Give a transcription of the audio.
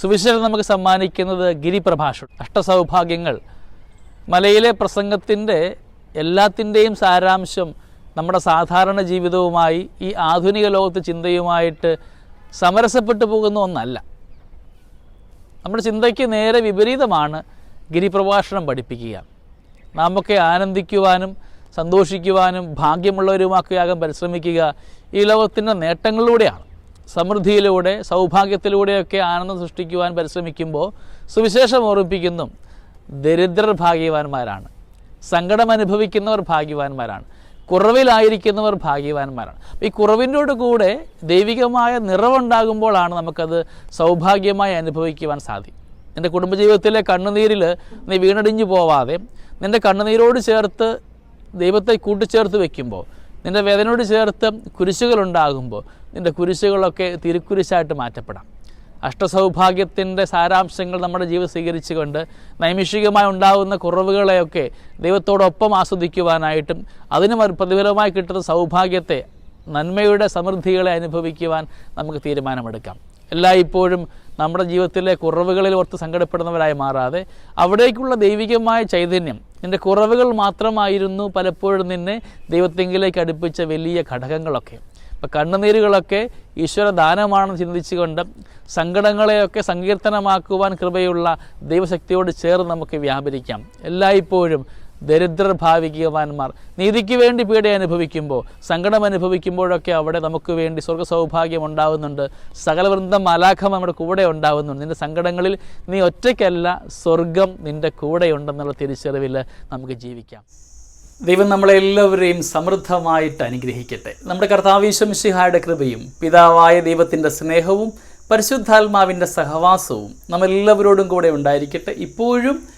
സുവിശേഷം നമുക്ക് സമ്മാനിക്കുന്നത് ഗിരിപ്രഭാഷണം അഷ്ടസൗഭാഗ്യങ്ങൾ. മലയിലെ പ്രസംഗത്തിന്റെ എല്ലാത്തിന്റെയും സാരാംശം നമ്മുടെ സാധാരണ ജീവിതവുമായി ഈ ആധുനിക ലോകത്ത് ചിന്തയുമായിട്ട് സമരസപ്പെട്ടു പോകുന്ന ഒന്നല്ല. നമ്മുടെ ചിന്തയ്ക്ക് നേരെ വിപരീതമാണ് ഗിരിപ്രഭാഷണം പഠിപ്പിക്കുക. നാമൊക്കെ ആനന്ദിക്കുവാനും സന്തോഷിക്കുവാനും ഭാഗ്യമുള്ളവരുമാക്കിയാകാൻ പരിശ്രമിക്കുക ഈ ലോകത്തിന്റെ നേട്ടങ്ങളിലൂടെയാണ്. സമൃദ്ധിയിലൂടെ സൗഭാഗ്യത്തിലൂടെയൊക്കെ ആനന്ദം സൃഷ്ടിക്കുവാൻ പരിശ്രമിക്കുമ്പോൾ സുവിശേഷം ഓർമ്മിപ്പിക്കുന്നു ദരിദ്രർ ഭാഗ്യവാന്മാരാണ്. സങ്കടം അനുഭവിക്കുന്നവർ ഭാഗ്യവാന്മാരാണ്. കുറവിലായിരിക്കുന്നവർ ഭാഗ്യവാന്മാരാണ്. ഈ കുറവിന്റെ കൂടെ ദൈവികമായ നിറവുണ്ടാകുമ്പോഴാണ് നമുക്കത് സൗഭാഗ്യമായി അനുഭവിക്കുവാൻ സാധിക്കും നിന്റെ കുടുംബജീവിതത്തിലെ കണ്ണുനീരിൽ നീ വീണടിഞ്ഞു പോവാതെ നിന്റെ കണ്ണുനീരോട് ചേർത്ത് ദൈവത്തെ കൂട്ടിച്ചേർത്ത് വെക്കുമ്പോൾ നിന്റെ വേദനയോട് ചേർത്ത് കുരിശുകളുണ്ടാകുമ്പോൾ നിന്റെ കുരിശുകളൊക്കെ തിരുക്കുരിശായിട്ട് മാറ്റപ്പെടാം. അഷ്ടസൗഭാഗ്യത്തിന്റെ സാരാംശങ്ങൾ നമ്മുടെ ജീവിതം സ്വീകരിച്ചുകൊണ്ട് നൈമിഷികമായി ഉണ്ടാകുന്ന കുറവുകളെയൊക്കെ ദൈവത്തോടൊപ്പം ആസ്വദിക്കുവാനായിട്ടും അതിന് പ്രതിഫലമായി കിട്ടുന്ന സൗഭാഗ്യത്തെ നന്മയുടെ സമൃദ്ധികളെ അനുഭവിക്കുവാൻ നമുക്ക് തീരുമാനമെടുക്കാം. എല്ലായ്പ്പോഴും നമ്മുടെ ജീവിതത്തിലെ കുറവുകളിൽ ഓർത്ത് സങ്കടപ്പെടുന്നവരായി മാറാതെ അവിടേക്കുള്ള ദൈവികമായ ചൈതന്യം നിന്റെ കുറവുകൾ മാത്രമായിരുന്നു പലപ്പോഴും നിന്നെ ദൈവത്തെങ്കിലേക്ക് അടുപ്പിച്ച വലിയ ഘടകങ്ങളൊക്കെ. ഇപ്പം കണ്ണുനീരുകളൊക്കെ ഈശ്വര ദാനമാണെന്ന് ചിന്തിച്ചുകൊണ്ട് സങ്കടങ്ങളെയൊക്കെ സങ്കീർത്തനമാക്കുവാൻ കൃപയുള്ള ദൈവശക്തിയോട് ചേർന്ന് നമുക്ക് വ്യാപരിക്കാം. എല്ലായ്പ്പോഴും ദരിദ്രർ ഭാവികവാന്മാർ. നീതിക്ക് വേണ്ടി പീഡ അനുഭവിക്കുമ്പോൾ സങ്കടം അനുഭവിക്കുമ്പോഴൊക്കെ അവിടെ നമുക്ക് വേണ്ടി സ്വർഗ സൗഭാഗ്യം ഉണ്ടാവുന്നുണ്ട്. സകലവൃന്ദം മലാഖം നമ്മുടെ കൂടെ ഉണ്ടാവുന്നുണ്ട്. നിന്റെ സങ്കടങ്ങളിൽ നീ ഒറ്റയ്ക്കല്ല സ്വർഗം നിന്റെ കൂടെയുണ്ടെന്നുള്ള തിരിച്ചറിവിൽ നമുക്ക് ജീവിക്കാം. ദൈവം നമ്മളെല്ലാവരെയും സമൃദ്ധമായിട്ട് അനുഗ്രഹിക്കട്ടെ. നമ്മുടെ കർത്താവീശ്വമിശിഹായുടെ കൃപയും പിതാവായ ദൈവത്തിന്റെ സ്നേഹവും പരിശുദ്ധാത്മാവിന്റെ സഹവാസവും നമ്മളെല്ലാവരോടും കൂടെ ഉണ്ടായിരിക്കട്ടെ. ഇപ്പോഴും